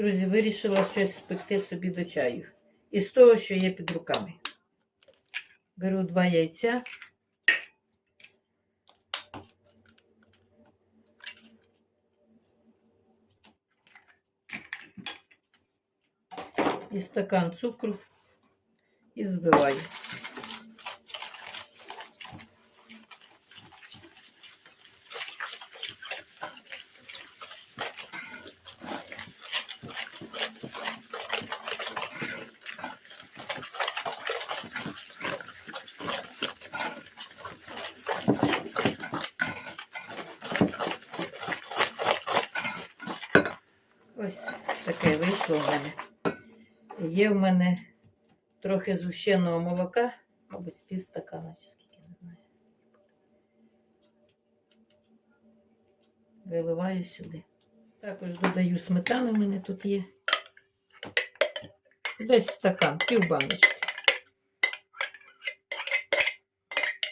Друзі, вирішила щось спекти собі до чаю. Із того, що є під руками. Беру два яйця. І стакан цукру і збиваю. Ось таке вийшло в мене. Є в мене трохи згущеного молока, мабуть, з пів стакана чи скільки, не знаю. Виливаю сюди. Також додаю сметану, в мене тут є. Десь стакан, пів баночки.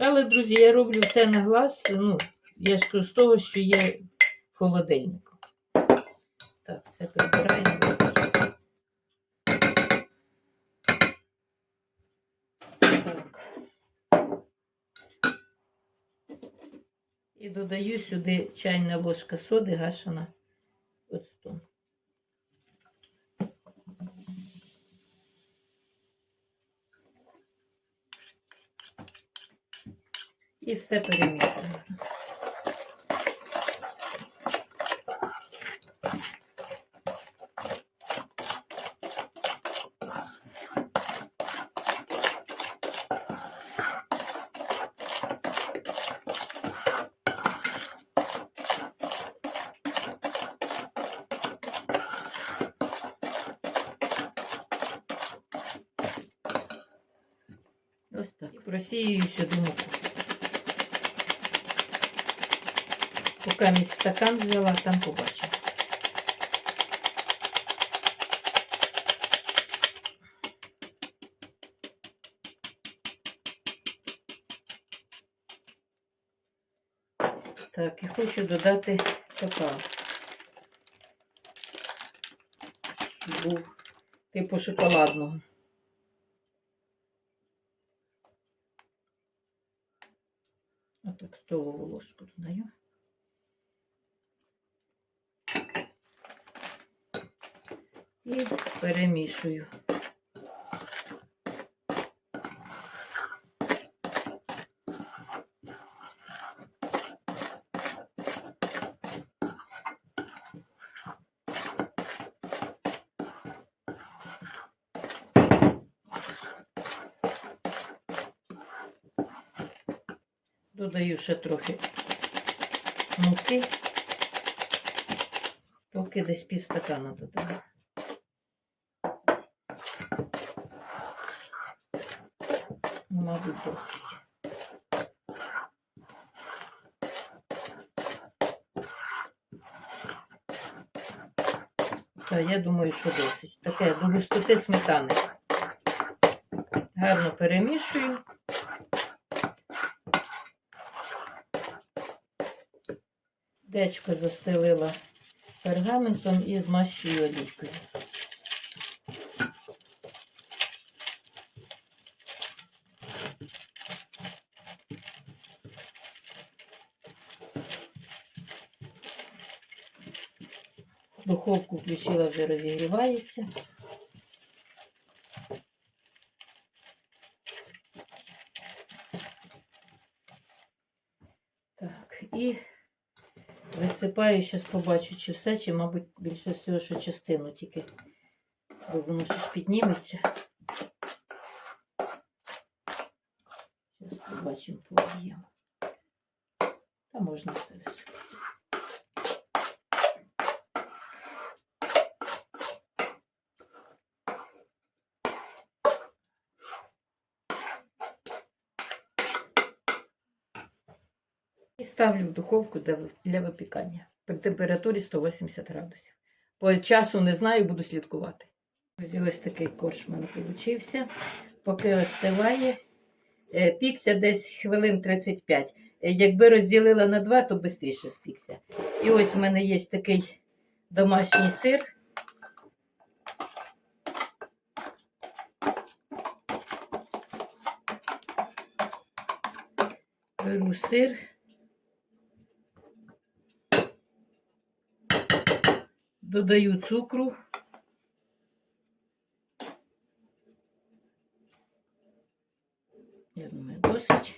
Але, друзі, я роблю все на глаз, ну, я ж з того, що є в холодильнику. Так, це прибираємо. Так. І додаю сюди чайна ложка соди гашена оцтом. І все перемішуємо. Ось так. І просію сюди муку. Поки стакан взяла, там побачу. Так, і хочу додати какао. Був типу шоколадного. Отак столову ложку додаю. І перемішую. Додаю ще трохи муки. Поки десь пів стакана додаю. Мабуть, досить. Так, я думаю, що досить. Таке до густоти сметани. Гарно перемішую. Дечко застелила пергаментом і змащую олійкою. Духовку включила, вже розігрівається. Так, і висипаю, зараз побачу, чи все, чи, мабуть, більше всього, що частину тільки, бо воно ж підніметься. Зараз побачимо по. Та можна все висипати. ставлю в духовку для випікання при температурі 180 градусів. По часу не знаю, буду слідкувати. Ось такий корж в мене вийшов. Поки остиває, е, пікся десь хвилин 35. Е, якби розділила на два, то швидше спікся. І ось в мене є такий домашній сир. Беру сир. Додаю цукру. Я думаю, досить.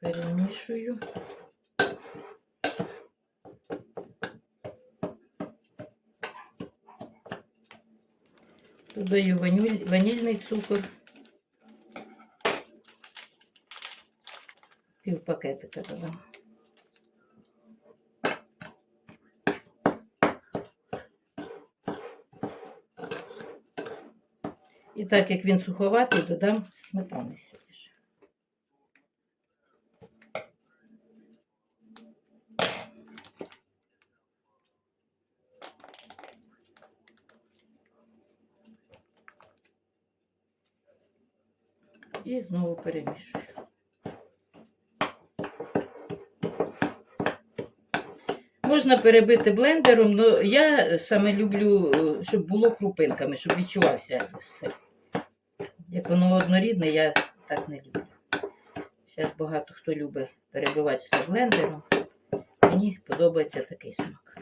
Перемішую. Додаю ваніль, ванільний цукор. Пів пакетика додам. Так як він суховатий, додам сметани сюди. І знову перемішую. Можна перебити блендером, але я саме люблю, е, щоб було крупинками, щоб відчувався сир. Воно однорідне, я так не люблю. Зараз багато хто любить перебивати все блендером. Мені подобається такий смак.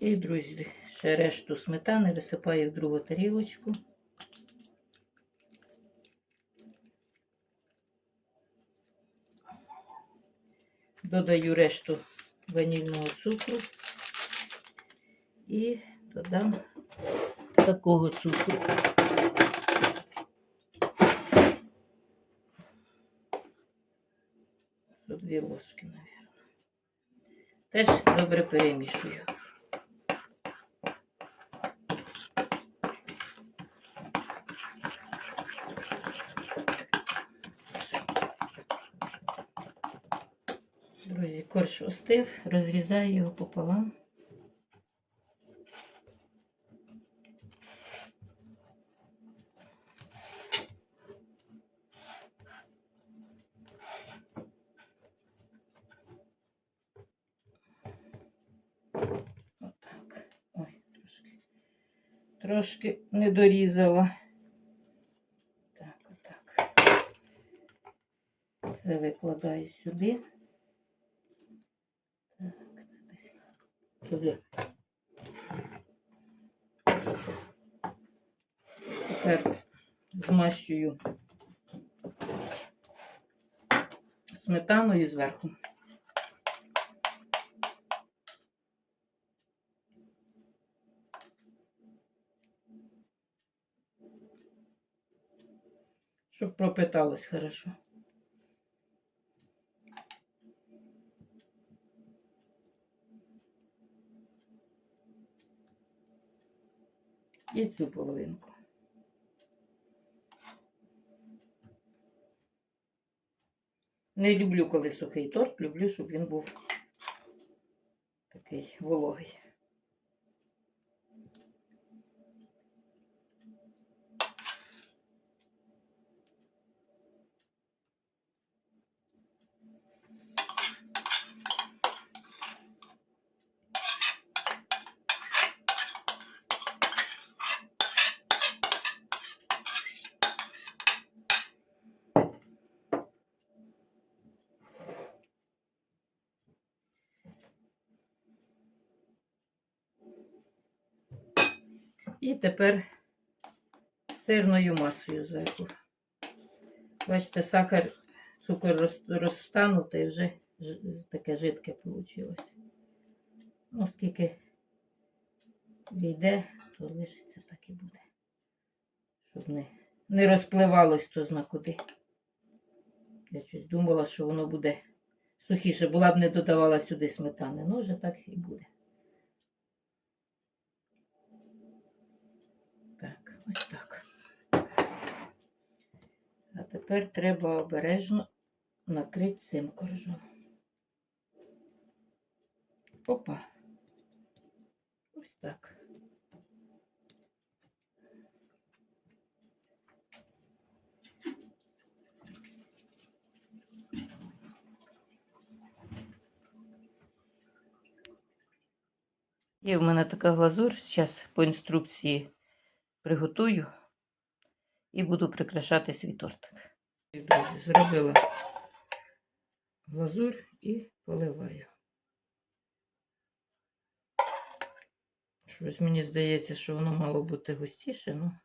І, друзі, ще решту сметани висипаю в другу тарілочку. Додаю решту ванільного цукру і додам такого цукру. Тут дві ложки, мабуть. Теж добре перемішую. Друзі, корж остив, розрізаю його пополам. Отак. Ой, трошки. Трошки не дорізала. Так, отак. Це викладаю сюди. Так, сюди. Тепер змащую сметаною зверху. Щоб пропиталось хорошо. І цю половинку. Не люблю, коли сухий торт, люблю, щоб він був такий вологий. І тепер сирною масою зверху. Бачите, сахар, цукор роз- розтанув, вже таке жидке вийшло. Ну, скільки війде, то лишиться так і буде. Щоб не, не розпливалось то зна куди. Я щось думала, що воно буде сухіше, була б не додавала сюди сметани. Ну, вже так і буде. Так, ось так. А тепер треба обережно накрити цим коржом. Опа. Ось так. Є в мене така глазур, зараз по інструкції приготую і буду прикрашати свій тортик. Друзі, зробила глазур і поливаю. Щось мені здається, що воно мало бути густіше, ну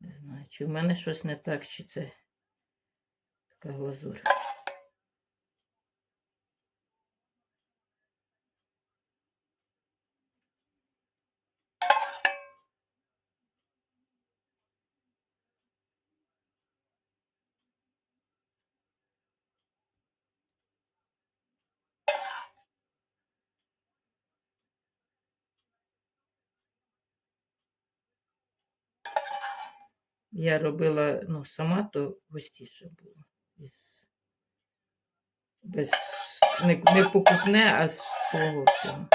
не знаю, чи в мене щось не так, чи це така глазур. Я робила ну, сама, то густіше було. Без... Не, не покупне, а з свого цього.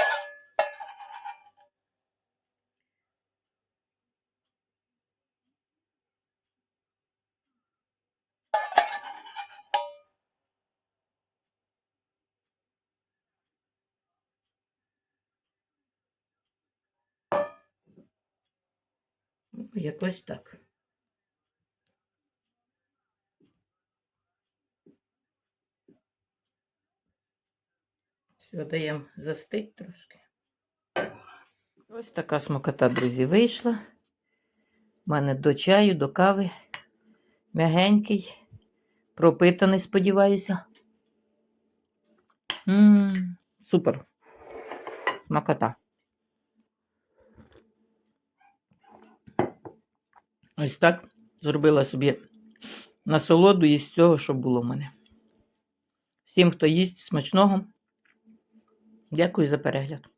Ну, якось так. Все, даємо застить трошки. Ось така смакота, друзі, вийшла. У мене до чаю, до кави. Мягенький, пропитаний, сподіваюся. Ммм, супер. Смакота. Ось так зробила собі насолоду із цього, що було в мене. Всім, хто їсть смачного. Дякую за перегляд.